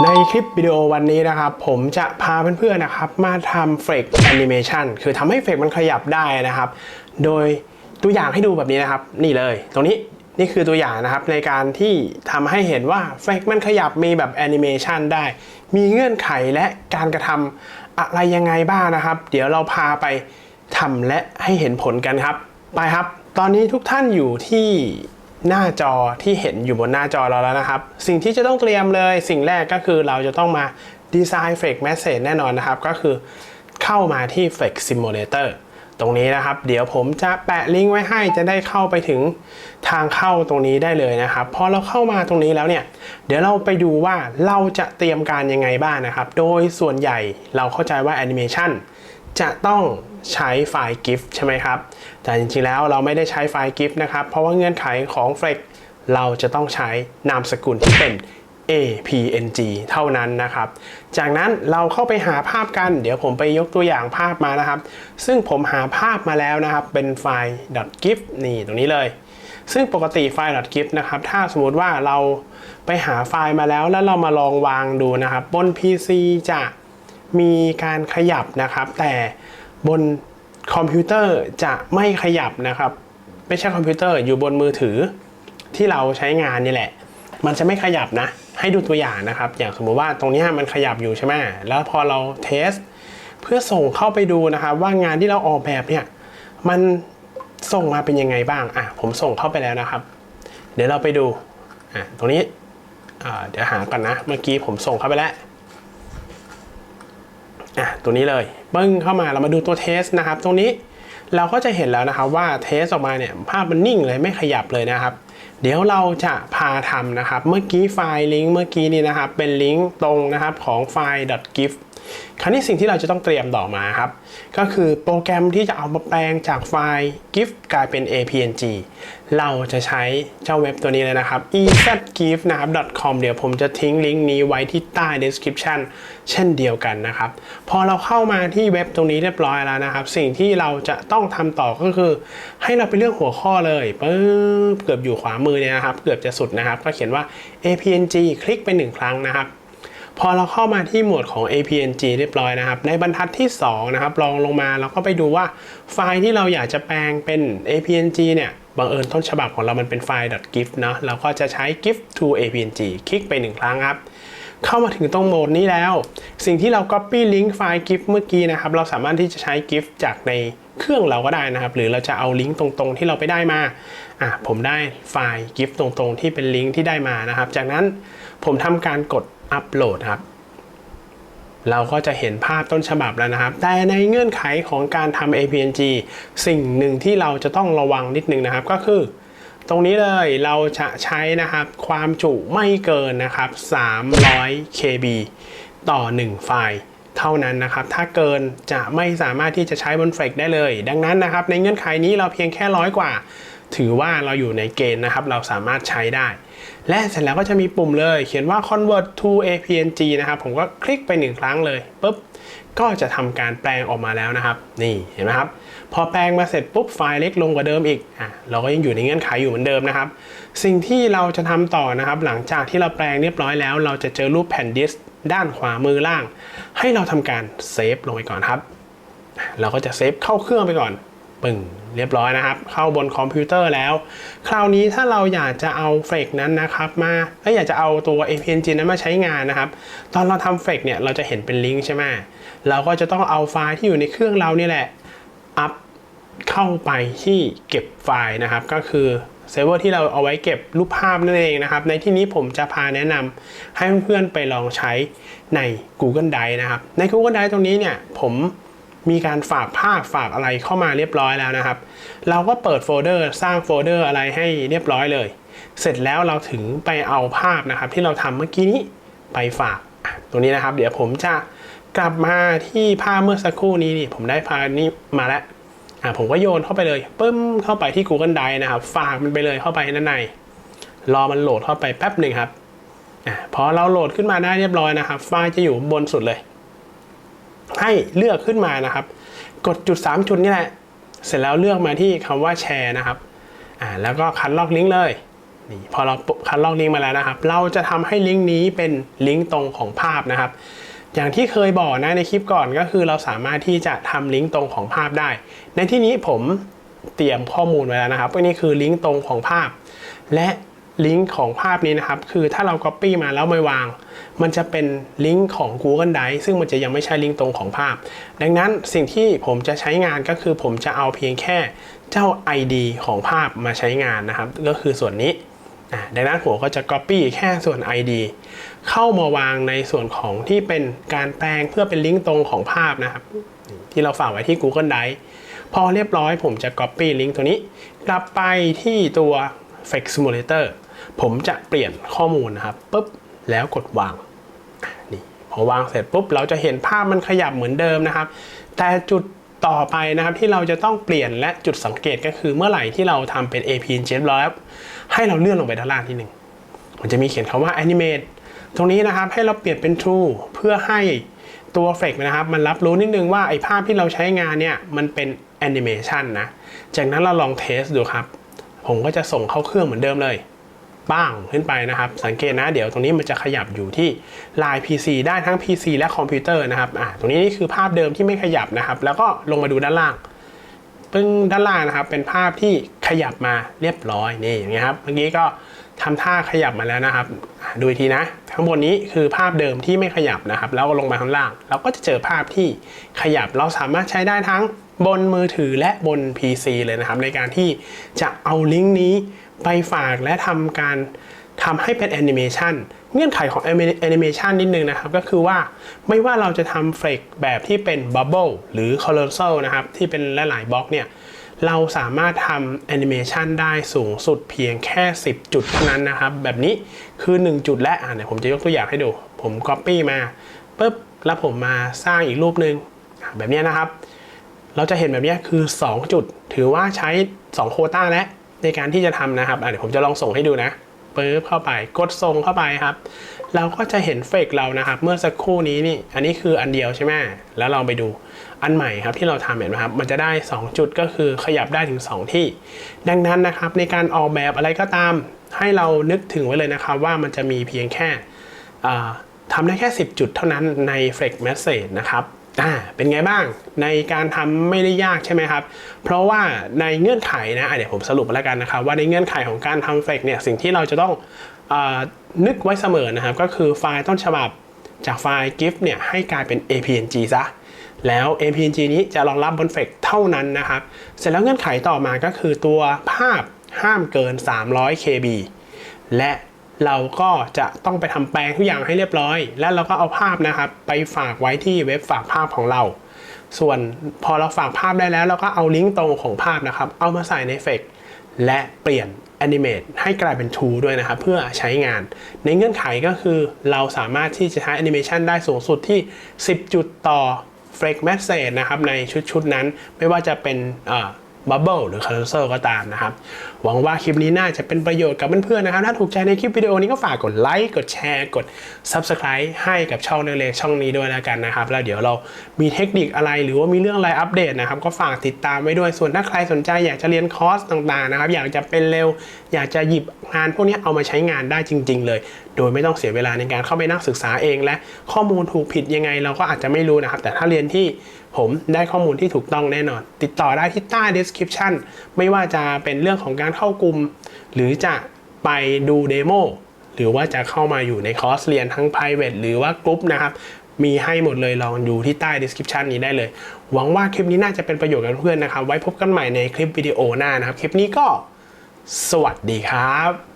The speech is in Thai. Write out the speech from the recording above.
ในคลิปวิดีโอวันนี้นะครับ ผมจะพาเพื่อนๆนะครับ มาทำเฟกแอนิเมชันคือทำให้เฟกมันขยับได้นะครับ โดยตัวอย่างให้ดูแบบนี้นะครับ นี่เลย ตรงนี้นี่คือตัวอย่างนะครับในการที่ทำให้เห็นว่าเฟกมันขยับมีแบบแอนิเมชันได้ มีเงื่อนไขและการกระทำอะไรยังไงบ้างนะครับ เดี๋ยวเราพาไปทำและให้เห็นผลกันครับ ไปครับ ตอนนี้ทุกท่านอยู่ที่ หน้าจอที่เห็นอยู่บนหน้าจอเราแล้วนะครับ สิ่งที่จะต้องเตรียมเลย สิ่งแรกก็คือเราจะต้องมาดีไซน์ Fake Message แน่นอนนะครับ ก็คือเข้ามาที่ Fake Simulator ตรงนี้นะครับ เดี๋ยวผมจะแปะลิงก์ไว้ให้จะได้เข้าไปถึงทางเข้าตรงนี้ได้เลยนะครับ พอเราเข้ามาตรงนี้แล้วเนี่ย เดี๋ยวเราไปดูว่าเราจะเตรียมการยังไงบ้างนะครับ โดยส่วนใหญ่เราเข้าใจว่าแอนิเมชัน จะต้องใช้ไฟล์ GIF ใช่ไหมครับ แต่จริงๆแล้วเราไม่ได้ใช้ไฟล์ GIF นะครับ เพราะว่าเงื่อนไขของ Flex เราจะต้องใช้นามสกุลที่เป็น APNG เท่านั้นนะครับ จากนั้นเราเข้าไปหาภาพกัน เดี๋ยวผมไปยกตัวอย่างภาพมานะครับ ซึ่งผมหาภาพมาแล้วนะครับ เป็นไฟล์ .gif นี่ตรงนี้เลย ซึ่งปกติไฟล์ .gif นะครับ ถ้าสมมติว่าเราไปหาไฟล์มาแล้วแล้วเรามาลองวางดูนะครับ บน PC จะ มีการขยับนะครับ แต่บนคอมพิวเตอร์จะไม่ขยับนะครับ ไม่ใช่คอมพิวเตอร์อยู่บนมือถือที่เราใช้งานนี่แหละ มันจะไม่ขยับนะ ให้ดูตัวอย่างนะครับ อย่างสมมติว่าตรงนี้มันขยับอยู่ใช่ไหมแล้วพอเราเทสเพื่อส่งเข้าไปดูนะครับว่างานที่เราออกแบบเนี่ยมันส่งมาเป็นยังไงบ้างอะผมส่งเข้าไปแล้วนะครับ เดี๋ยวเราไปดูอะตรงนี้เดี๋ยวหาก่อนนะ เมื่อกี้ผมส่งเข้าไปแล้ว อะตัวนี้เลยปึ้งเข้ามาเรามาดูตัวเทสนะครับ ตรงนี้เราก็จะเห็นแล้วนะครับว่าเทสออกมาเนี่ยภาพมันนิ่งเลยไม่ขยับเลยนะครับ เดี๋ยวเราจะพาทำนะครับ เมื่อกี้ไฟล์ลิงก์เมื่อกี้นี่นะครับ เป็นลิงก์ตรงนะครับของไฟล์ .gif คราวนี้สิ่งที่เราจะต้องเตรียมต่อมาครับ ก็คือโปรแกรมที่จะเอามาแปลงจากไฟล์ GIF กลายเป็น APNG เราจะใช้เจ้าเว็บตัวนี้เลยนะครับ ezgif นะครับ .com เดี๋ยวผมจะทิ้งลิงก์นี้ไว้ที่ใต้ description เช่นเดียวกันนะครับ พอเราเข้ามาที่เว็บตรงนี้เรียบร้อยแล้วนะครับ สิ่งที่เราจะต้องทำต่อก็คือ ให้เราไปเลือกหัวข้อเลยปึ๊บเกือบอยู่ขวามือเนี่ยนะครับ เกือบจะสุดนะครับ ก็เขียนว่า APNG คลิกไปหนึ่งครั้งนะครับ พอเราเข้ามาที่หมวดของ APNG เรียบร้อยนะครับ ในบรรทัดที่2นะครับลองลงมาเราก็ไปดูว่าไฟล์ที่เราอยากจะแปลงเป็น APNG เนี่ยบังเอิญต้นฉบับของเรามันเป็นไฟล์ .gif เนาะเราก็จะใช้ gif to APNG คลิกไปหนึ่งครั้งครับ เข้ามาถึงตรงโหมดนี้แล้ว สิ่งที่เรา copy link ไฟล์ GIF เมื่อกี้นะครับ เราสามารถที่จะใช้ GIF จากในเครื่องเราก็ได้นะครับ หรือเราจะเอาลิงก์ตรงๆ ที่เราไปได้มาอะผมได้ไฟล์ GIF ตรงๆ ที่เป็นลิงก์ที่ได้มานะครับ จากนั้นผมทำการกด อัปโหลดครับ เราก็จะเห็นภาพต้นฉบับแล้วนะครับ แต่ในเงื่อนไขของการทำ APNG สิ่งหนึ่งที่เราจะต้องระวังนิดนึงนะครับก็คือ ตรงนี้เลยเราจะใช้นะครับ ความจุไม่เกินนะครับ 300 KB ต่อ 1 ไฟล์เท่านั้นนะครับ ถ้าเกินจะไม่สามารถที่จะใช้บนเฟกได้เลย ดังนั้นนะครับ ในเงื่อนไขนี้เราเพียงแค่ร้อยกว่า ถือว่าเราอยู่ในเกณฑ์นะครับ เราสามารถใช้ได้ และเสร็จแล้วก็จะมีปุ่มเลย เขียนว่า convert to APNG นะครับ ผมก็คลิกไปหนึ่งครั้งเลยปุ๊บก็จะทำการแปลงออกมาแล้วนะครับ นี่เห็นไหมครับ พอแปลงมาเสร็จปุ๊บไฟล์เล็กลงกว่าเดิมอีกอะเราก็ยังอยู่ในเงื่อนไขอยู่เหมือนเดิมนะครับ สิ่งที่เราจะทำต่อนะครับ หลังจากที่เราแปลงเรียบร้อยแล้ว เราจะเจอรูปแผ่นดิสด้านขวามือล่าง ให้เราทำการเซฟลงไปก่อนครับ เราก็จะเซฟเข้าเครื่องไปก่อน ปึ่งเรียบร้อยนะครับ เข้าบนคอมพิวเตอร์แล้ว คราวนี้ถ้าเราอยากจะเอาเฟกนั้นนะครับมาถ้าอยากจะเอาตัว APNG นั้นมาใช้งานนะครับ ตอนเราทำเฟกเนี่ยเราจะเห็นเป็นลิงก์ใช่ไหมเราก็จะต้องเอาไฟล์ที่อยู่ในเครื่องเรานี่แหละอัพเข้าไปที่เก็บไฟล์นะครับ ก็คือเซิร์ฟเวอร์ที่เราเอาไว้เก็บรูปภาพนั่นเองนะครับ ในที่นี้ผมจะพาแนะนำให้เพื่อนๆไปลองใช้ใน Google Drive นะครับ ใน Google Drive ตรงนี้เนี่ยผม มีการฝากภาพฝากอะไรเข้ามาเรียบร้อยแล้วนะครับ เราก็เปิดโฟลเดอร์สร้างโฟลเดอร์อะไรให้เรียบร้อยเลย เสร็จแล้วเราถึงไปเอาภาพนะครับ ที่เราทำเมื่อกี้นี้ไปฝากตรงนี้นะครับ เดี๋ยวผมจะกลับมาที่ภาพเมื่อสักครู่นี้นี่ผมได้ภาพนี้มาแล้วอะผมก็โยนเข้าไปเลยปึ้มเข้าไปที่ Google Drive นะครับ ฝากมันไปเลยเข้าไปด้านใน รอมันโหลดเข้าไปแป๊บหนึ่งครับอะพอเราโหลดขึ้นมาได้เรียบร้อยนะครับ ไฟล์จะอยู่บนสุดเลย ให้เลือกขึ้นมานะครับ กดจุด 3 จุดนี่แหละ เสร็จแล้วเลือกมาที่คำว่าแชร์นะครับอ่าแล้วก็คันลอกลิงก์เลยนี่พอเราคัดลอกลิงก์มาแล้วนะครับ เราจะทำให้ลิงก์นี้เป็นลิงก์ตรงของภาพนะครับ อย่างที่เคยบอกนะในคลิปก่อนก็คือเราสามารถที่จะทำลิงก์ตรงของภาพได้ ในที่นี้ผมเตรียมข้อมูลไว้แล้วนะครับนี่คือลิงก์ตรงของภาพ และลิงก์ของภาพนี้นะครับ คือถ้าเรา Copy มาแล้วไม่วาง มันจะเป็นลิงก์ของ Google Drive ซึ่งมันจะยังไม่ใช่ลิงก์ตรงของภาพ ดังนั้นสิ่งที่ผมจะใช้งานก็คือผมจะเอาเพียงแค่เจ้า ID ของภาพมาใช้งานนะครับ ก็คือส่วนนี้ดังนั้นผมก็จะ Copy แค่ส่วน ID เข้ามาวางในส่วนของที่เป็นการแปลงเพื่อเป็นลิงก์ตรงของภาพนะครับ ที่เราฝากไว้ที่ Google Drive พอเรียบร้อยผมจะ Copy ลิงก์ตัวนี้ กลับไปที่ตัว f e x Simulator ผมจะเปลี่ยนข้อมูลนะครับปุ๊บ แล้วกดวางนี่พอวางเสร็จปุ๊บเราจะเห็นภาพมันขยับเหมือนเดิมนะครับ แต่จุดต่อไปนะครับที่เราจะต้องเปลี่ยนและจุดสังเกตก็คือเมื่อไหร่ที่เราทำเป็น APN เรียบร้อยแล้วให้เราเลื่อนลงไปด้านล่างที่หนึ่งมันจะมีเขียนคำว่า animate ตรงนี้นะครับให้เราเปลี่ยนเป็น true เพื่อให้ตัว f ฟ e นะครับมันรับรู้นิดนึงว่าไอ้ภาพที่เราใช้งานเนี่ยมันเป็น animation นะ จากนั้นเราลองเทสดูครับ ผมก็จะส่งเข้าเครื่องเหมือนเดิมเลย ป้างขึ้นไปนะครับ สังเกตนะ เดี๋ยวตรงนี้มันจะขยับอยู่ที่ลาย PC ได้ทั้ง PC และคอมพิวเตอร์นะครับอ่าตรงนี้นี่คือภาพเดิมที่ไม่ขยับนะครับ แล้วก็ลงมาดูด้านล่างปึ้งด้านล่างนะครับ เป็นภาพที่ขยับมาเรียบร้อยนี่อย่างเงี้ยครับเมื่อกี้ก็ทำท่าขยับมาแล้วนะครับ ดูทีนะ ข้างบนนี้คือภาพเดิมที่ไม่ขยับนะครับ แล้วลงมาข้างล่าง เราก็จะเจอภาพที่ขยับ เราสามารถใช้ได้ทั้งบนมือถือและบน PC เลยนะครับ ในการที่จะเอาลิงก์นี้ ไปฝากและทำการทำให้เป็นแอนิเมชันเงื่อนไขของแอนิเมชันนิดนึงนะครับ ก็คือว่าไม่ว่าเราจะทำเฟกแบบที่เป็นบับเบิลหรือคอ l ล s ซ l นะครับ ที่เป็นหลายๆบล็อกเนี่ย เราสามารถทำแอนิเมชันได้สูงสุดเพียงแค่ 10 จุดเท่านั้นนะครับ แบบนี้คือ 1 จุดและอ่าเดี๋ยวผมจะยกตัวอย่างให้ดู ผม Copy มาปุ๊บแล้วผมมาสร้างอีกรูปหนึ่งแบบนี้นะครับ เราจะเห็นแบบนี้คือ 2 จุด ถือว่าใช้ 2 โคต้าแล้ว ในการที่จะทำนะครับเดี๋ยวผมจะลองส่งให้ดูนะปึ๊บเข้าไปกดส่งเข้าไปครับ เราก็จะเห็นเฟกเรานะครับ เมื่อสักครู่นี้นี่ อันนี้คืออันเดียวใช่ไหมแล้วเราไปดูอันใหม่ครับที่เราทำเห็นไหมครับ มันจะได้ 2 จุดก็คือขยับได้ถึง 2 ที่ ดังนั้นนะครับในการออกแบบอะไรก็ตาม ให้เรานึกถึงไว้เลยนะครับ ว่ามันจะมีเพียงแค่ทำได้แค่ 10 จุดเท่านั้นใน Flex Message นะครับ อ่าเป็นไงบ้างในการทำไม่ได้ยากใช่ไหมครับ เพราะว่าในเงื่อนไขนะะเดี๋ยวผมสรุปแล้วกันนะครับ ว่าในเงื่อนไขของการทำ Flex เนี่ยสิ่งที่เราจะต้องอนึกไว้เสมอนะครับ ก็คือไฟล์ต้นฉบับจากไฟล์ GIF เนี่ยให้กลายเป็น APNG ซะแล้ว APNG นี้จะรองรับบนเฟกเท่านั้นนะครับ เสร็จแล้วเงื่อนไขต่อมาก็คือตัวภาพห้ามเกิน 300 KB และ เราก็จะต้องไปทำแปลงทุกอย่างให้เรียบร้อย แล้วเราก็เอาภาพนะครับ ไปฝากไว้ที่เว็บฝากภาพของเรา ส่วนพอเราฝากภาพได้แล้ว เราก็เอาลิงก์ตรงของภาพนะครับ เอามาใส่ในเฟกและเปลี่ยน Animate ให้กลายเป็น True ด้วยนะครับ เพื่อใช้งาน ในเงื่อนไขก็คือเราสามารถที่จะใช้ Animation ได้สูงสุดที่ 10 จุดต่อ f l e x Message นะครับ ในชุดชุดนั้นไม่ว่าจะเป็น บับเบิลหรือ c a r o u s e l ก็ตามนะครับ หวังว่าคลิปนี้น่าจะเป็นประโยชน์กับเพื่อนๆนะครับ ถ้าถูกใจในคลิปวิดีโอนี้ก็ฝากกดไลค์กดแชร์กด Subscribe ให้กับช่องเล็กๆช่องนี้ด้วยแล้วกันนะครับ แล้วเดี๋ยวเรามีเทคนิคอะไรหรือว่ามีเรื่องอะไรอัปเดตนะครับ ก็ฝากติดตามไว้ด้วยส่วนถ้าใครสนใจอยากจะเรียนคอร์สต่างๆนะครับ อยากจะเป็นเร็ว อยากจะหยิบงานพวกนี้เอามาใช้งานได้จริง ๆ เลย โดยไม่ต้องเสียเวลาในการเข้าไปนั่งศึกษาเอง และข้อมูลถูกผิดยังไงเราก็อาจจะไม่รู้นะครับ แต่ถ้าเรียนที่ ผมได้ข้อมูลที่ถูกต้องแน่นอน ติดต่อได้ที่ใต้ description ไม่ว่าจะเป็นเรื่องของการเข้ากลุ่ม หรือจะไปดูเดโมหรือว่าจะเข้ามาอยู่ในคอร์สเรียนทั้ง private หรือว่ากลุ่มนะครับมีให้หมดเลยลองดูที่ใต้ description นี้ได้เลย หวังว่าคลิปนี้น่าจะเป็นประโยชน์กับเพื่อนนะครับ ไว้พบกันใหม่ในคลิปวิดีโอหน้านะครับ คลิปนี้ก็ สวัสดีครับ